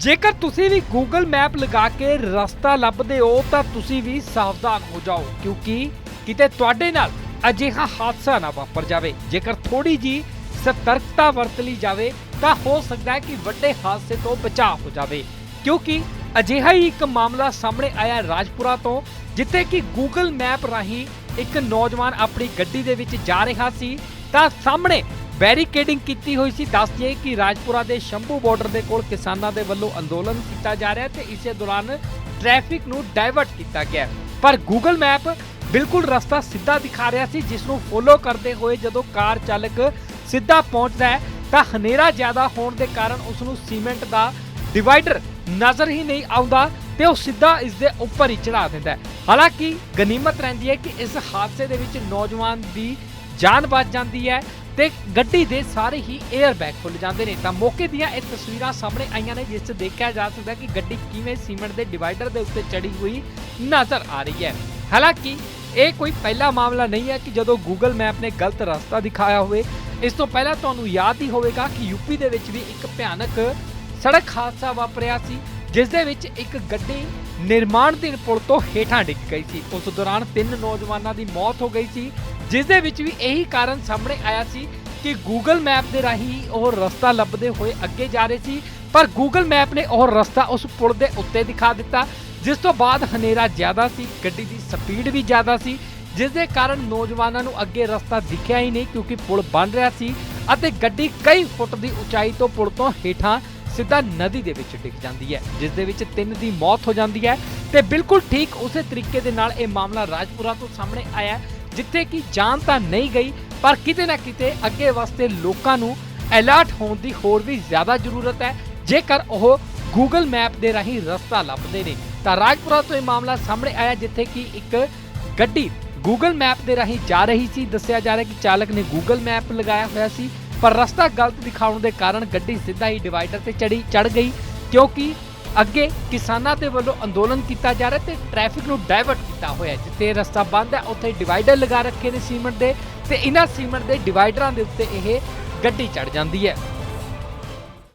ਜੇਕਰ ਤੁਸੀਂ ਵੀ Google map ਲਗਾ ਕੇ ਰਸਤਾ ਲੱਭਦੇ ਹੋ, ਤਾਂ ਤੁਸੀਂ ਵੀ ਸਾਵਧਾਨ ਹੋ ਜਾਓ, ਕਿਉਂਕਿ ਕਿਤੇ ਤੁਹਾਡੇ ਨਾਲ ਅਜਿਹਾ ਹਾਦਸਾ ਨਾ ਵਾਪਰ ਜਾਵੇ। ਜੇਕਰ ਥੋੜੀ ਜੀ ਸਤਰਕਤਾ ਵਰਤ ਲਈ ਜਾਵੇ, ਤਾਂ ਹੋ ਸਕਦਾ ਹੈ ਕਿ ਵੱਡੇ ਹਾਦਸੇ ਤੋਂ ਬਚਾਅ ਹੋ ਜਾਵੇ। ਕਿਉਂਕਿ ਅਜਿਹਾ ਹੀ ਇੱਕ ਮਾਮਲਾ ਸਾਹਮਣੇ ਆਇਆ ਰਾਜਪੁਰਾ ਤੋਂ, ਜਿੱਥੇ ਕਿ Google ਮੈਪ ਰਾਹੀਂ ਇੱਕ ਨੌਜਵਾਨ ਆਪਣੀ ਗੱਡੀ ਦੇ ਵਿੱਚ ਜਾ ਰਿਹਾ ਸੀ, ਤਾਂ ਸਾਹਮਣੇ ਬੈਰੀਕੇਡਿੰਗ ਕੀਤੀ ਹੋਈ ਸੀ, ਦੱਸ ਕਿ ਰਾਜਪੁਰਾ ਦੇ ਸ਼ੰਭੂ ਬਾਰਡਰ ਦੇ ਕੋਲ ਕਿਸਾਨਾਂ ਦੇ ਵੱਲੋਂ ਅੰਦੋਲਨ ਕੀਤਾ ਜਾ ਰਿਹਾ ਤੇ ਇਸੇ ਦੌਰਾਨ ਟ੍ਰੈਫਿਕ ਨੂੰ ਡਾਇਵਰਟ ਕੀਤਾ ਗਿਆ। ਪਰ Google ਮੈਪ ਬਿਲਕੁਲ ਰਸਤਾ ਸਿੱਧਾ ਦਿਖਾ ਰਿਹਾ ਸੀ, ਜਿਸ ਨੂੰ ਫੋਲੋ ਕਰਦੇ ਹੋਏ ਜਦੋਂ ਕਾਰ ਚਾਲਕ ਸਿੱਧਾ ਪਹੁੰਚਦਾ ਹੈ, ਤਾਂ ਹਨੇਰਾ ਜ਼ਿਆਦਾ ਹੋਣ ਦੇ ਕਾਰਨ ਉਸ ਨੂੰ ਸੀਮੈਂਟ ਦਾ ਡਿਵਾਈਡਰ ਨਜ਼ਰ ਹੀ ਨਹੀਂ ਆਉਂਦਾ ਤੇ ਉਹ ਸਿੱਧਾ ਇਸ ਦੇ ਉੱਪਰ ਹੀ ਚੜਾ ਦਿੰਦਾ ਹੈ। ਹਾਲਾਂਕਿ ਗਨੀਮਤ ਰਹਿੰਦੀ ਹੈ ਕਿ ਇਸ ਹਾਦਸੇ ਦੇ ਵਿੱਚ ਨੌਜਵਾਨ ਦੀ ਜਾਨ ਬਚ ਜਾਂਦੀ ਹੈ ਤੇ ਗੱਡੀ ਦੇ ਸਾਰੇ ਹੀ 에ਅਰ ਬੈਗ ਖੁੱਲ ਜਾਂਦੇ ਨੇ। ਤਾਂ ਮੌਕੇ ਦੀਆਂ ਇਹ ਤਸਵੀਰਾਂ ਸਾਹਮਣੇ ਆਈਆਂ ਨੇ, ਜਿਸ 'ਚ ਦੇਖਿਆ ਜਾ ਸਕਦਾ ਕਿ ਗੱਡੀ ਕਿਵੇਂ ਸੀਮੈਂਟ ਦੇ ਡਿਵਾਈਡਰ ਦੇ ਉੱਤੇ ਚੜੀ ਹੋਈ ਨਜ਼ਰ ਆ ਰਹੀ ਹੈ। ਹਾਲਾਂਕਿ, ਇਹ ਕੋਈ ਪਹਿਲਾ ਮਾਮਲਾ ਨਹੀਂ ਹੈ ਕਿ ਜਦੋਂ Google ਮੈਪ ਨੇ ਗਲਤ ਰਸਤਾ ਦਿਖਾਇਆ ਹੋਵੇ। ਇਸ ਤੋਂ ਪਹਿਲਾਂ ਤੁਹਾਨੂੰ ਯਾਦ ਹੀ ਹੋਵੇਗਾ ਕਿ ਯੂਪੀ ਦੇ ਵਿੱਚ ਵੀ ਇੱਕ ਭਿਆਨਕ ਸੜਕ ਹਾਦਸਾ ਵਾਪਰਿਆ ਸੀ, ਜਿਸ ਦੇ ਵਿੱਚ ਇੱਕ ਗੱਡੀ ਨਿਰਮਾਣਧੀਨ ਪੁਲ ਤੋਂ ਹੇਠਾਂ ਡਿੱਗ ਗਈ ਸੀ। ਉਸ ਦੌਰਾਨ ਤਿੰਨ ਨੌਜਵਾਨਾਂ ਦੀ ਮੌਤ ਹੋ ਗਈ ਸੀ। ਜਿਸ ਦੇ ਵਿੱਚ ਵੀ ਇਹੀ ਕਾਰਨ ਸਾਹਮਣੇ ਆਇਆ ਸੀ ਕਿ Google ਮੈਪ ਦੇ ਰਾਹੀਂ ਉਹ ਰਸਤਾ ਲੱਭਦੇ ਹੋਏ ਅੱਗੇ ਜਾ ਰਹੇ ਸੀ, ਪਰ Google ਮੈਪ ਨੇ ਉਹ ਰਸਤਾ ਉਸ ਪੁਲ ਦੇ ਉੱਤੇ ਦਿਖਾ ਦਿੱਤਾ, ਜਿਸ ਤੋਂ ਬਾਅਦ ਹਨੇਰਾ ਜ਼ਿਆਦਾ ਸੀ, ਗੱਡੀ ਦੀ ਸਪੀਡ ਵੀ ਜ਼ਿਆਦਾ ਸੀ ਜਿਸ ਦੇ ਕਾਰਨ ਨੌਜਵਾਨਾਂ ਨੂੰ ਅੱਗੇ ਰਸਤਾ ਦਿਖਿਆ ਹੀ ਨਹੀਂ ਕਿਉਂਕਿ ਪੁਲ ਬਣ ਰਿਹਾ ਸੀ ਅਤੇ ਗੱਡੀ ਕਈ ਫੁੱਟ ਦੀ ਉਚਾਈ ਤੋਂ ਪੁਲ ਤੋਂ ਹੇਠਾਂ ਸਿੱਧਾ ਨਦੀ ਦੇ ਵਿੱਚ ਡਿੱਗ ਜਾਂਦੀ ਹੈ ਜਿਸ ਦੇ ਵਿੱਚ ਤਿੰਨ ਦੀ ਮੌਤ ਹੋ ਜਾਂਦੀ ਹੈ ਤੇ ਬਿਲਕੁਲ ਠੀਕ ਉਸੇ ਤਰੀਕੇ ਦੇ ਨਾਲ ਇਹ ਮਾਮਲਾ ਰਾਜਪੁਰਾ ਤੋਂ ਸਾਹਮਣੇ ਆਇਆ ਜਿੱਥੇ ਕਿ ਜਾਨ ਤਾਂ ਨਹੀਂ ਗਈ, ਪਰ ਕਿਤੇ ਨਾ ਕਿਤੇ ਅੱਗੇ ਵਾਸਤੇ ਲੋਕਾਂ ਨੂੰ ਅਲਰਟ ਹੋਣ ਦੀ ਹੋਰ ਵੀ ਜ਼ਿਆਦਾ ਜ਼ਰੂਰਤ ਹੈ। ਜੇਕਰ ਉਹ Google ਮੈਪ ਦੇ ਰਾਹੀਂ ਰਸਤਾ ਲੱਭਦੇ ਨੇ, ਤਾਂ ਰਾਜਪੁਰਾ ਤੋਂ ਇਹ ਮਾਮਲਾ ਸਾਹਮਣੇ ਆਇਆ, ਜਿੱਥੇ ਕਿ ਇੱਕ ਗੱਡੀ Google ਮੈਪ ਦੇ ਰਾਹੀਂ ਜਾ ਰਹੀ ਸੀ। ਦੱਸਿਆ ਜਾ ਰਿਹਾ ਕਿ ਚਾਲਕ ਨੇ Google ਮੈਪ ਲਗਾਇਆ ਹੋਇਆ ਸੀ, ਪਰ ਰਸਤਾ ਗਲਤ ਦਿਖਾਉਣ ਦੇ ਕਾਰਨ ਗੱਡੀ ਸਿੱਧਾ ਹੀ ਡਿਵਾਈਡਰ ਤੇ ਚੜੀ ਚੜ ਗਈ, ਕਿਉਂਕਿ ਅੱਗੇ ਕਿਸਾਨਾਂ ਦੇ ਵੱਲੋਂ ਅੰਦੋਲਨ ਕੀਤਾ ਜਾ ਰਿਹਾ ਤੇ ਟ੍ਰੈਫਿਕ ਨੂੰ ਡਾਇਵਰਟ ਕੀਤਾ ਹੋਇਆ ਜਿੱਥੇ ਰਸਤਾ ਬੰਦ ਹੈ, ਉੱਥੇ ਡਿਵਾਈਡਰ ਲਗਾ ਰੱਖੇ ਨੇ ਸੀਮੈਂਟ ਦੇ ਤੇ ਇਹਨਾਂ ਸੀਮੈਂਟ ਦੇ ਡਿਵਾਈਡਰਾਂ ਦੇ ਉੱਤੇ ਇਹ ਗੱਡੀ ਚੜ ਜਾਂਦੀ ਹੈ।